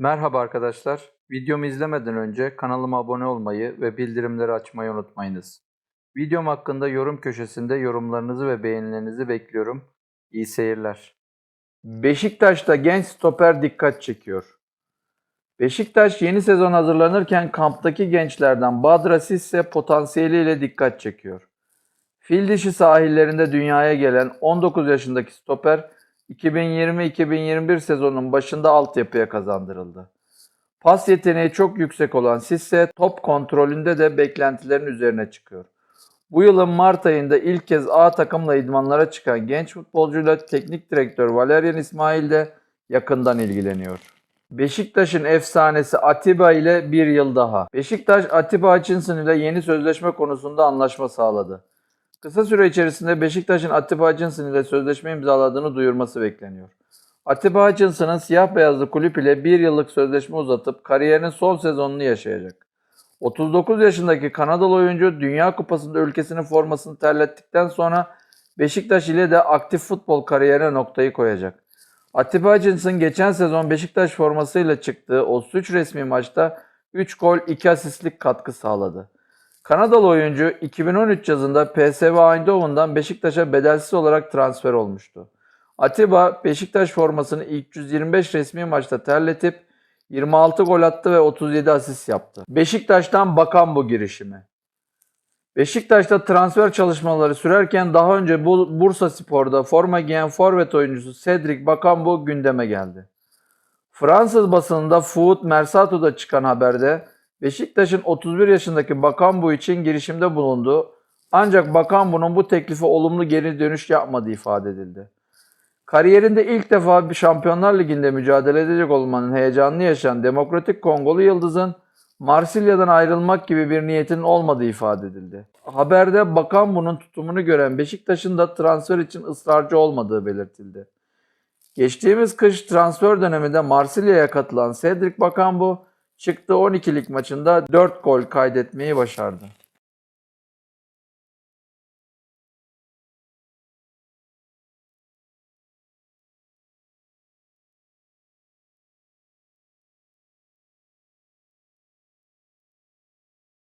Merhaba arkadaşlar. Videomu izlemeden önce kanalıma abone olmayı ve bildirimleri açmayı unutmayınız. Videom hakkında yorum köşesinde yorumlarınızı ve beğenilerinizi bekliyorum. İyi seyirler. Beşiktaş'ta genç stoper dikkat çekiyor. Beşiktaş yeni sezon hazırlanırken kamptaki gençlerden Badra Sisse potansiyeliyle dikkat çekiyor. Fil dişi sahillerinde dünyaya gelen 19 yaşındaki stoper 2020-2021 sezonunun başında altyapıya kazandırıldı. Pas yeteneği çok yüksek olan Sisse top kontrolünde de beklentilerin üzerine çıkıyor. Bu yılın Mart ayında ilk kez A takımla idmanlara çıkan genç futbolcuyla teknik direktör Valerian İsmail de yakından ilgileniyor. Beşiktaş'ın efsanesi Atiba ile bir yıl daha. Beşiktaş Atiba Hutchinson ile yeni sözleşme konusunda anlaşma sağladı. Kısa süre içerisinde Beşiktaş'ın Atiba Hutchinson ile sözleşme imzaladığını duyurması bekleniyor. Atiba Hutchinson'ın siyah beyazlı kulüp ile bir yıllık sözleşme uzatıp kariyerinin son sezonunu yaşayacak. 39 yaşındaki Kanadalı oyuncu Dünya Kupası'nda ülkesinin formasını terlettikten sonra Beşiktaş ile de aktif futbol kariyerine noktayı koyacak. Atiba Hutchinson geçen sezon Beşiktaş formasıyla çıktığı 33 resmi maçta 3 gol 2 asistlik katkı sağladı. Kanadalı oyuncu 2013 yazında PSV Eindhoven'dan Beşiktaş'a bedelsiz olarak transfer olmuştu. Atiba Beşiktaş formasını ilk 125 resmi maçta terletip 26 gol attı ve 37 asist yaptı. Beşiktaş'tan bakan bu girişimi. Beşiktaş'ta transfer çalışmaları sürerken daha önce bu Bursa Spor'da forma giyen forvet oyuncusu Cedric Bakambu gündeme geldi. Fransız basınında Foot Mersato'da çıkan haberde Beşiktaş'ın 31 yaşındaki Bakambu için girişimde bulundu. Ancak Bakambu'nun bu teklife olumlu geri dönüş yapmadığı ifade edildi. Kariyerinde ilk defa bir Şampiyonlar Ligi'nde mücadele edecek olmanın heyecanını yaşayan Demokratik Kongolu Yıldız'ın Marsilya'dan ayrılmak gibi bir niyetinin olmadığı ifade edildi. Haberde Bakambu'nun tutumunu gören Beşiktaş'ın da transfer için ısrarcı olmadığı belirtildi. Geçtiğimiz kış transfer döneminde Marsilya'ya katılan Cedric Bakambu çıktığı 12'lik maçında 4 gol kaydetmeyi başardı.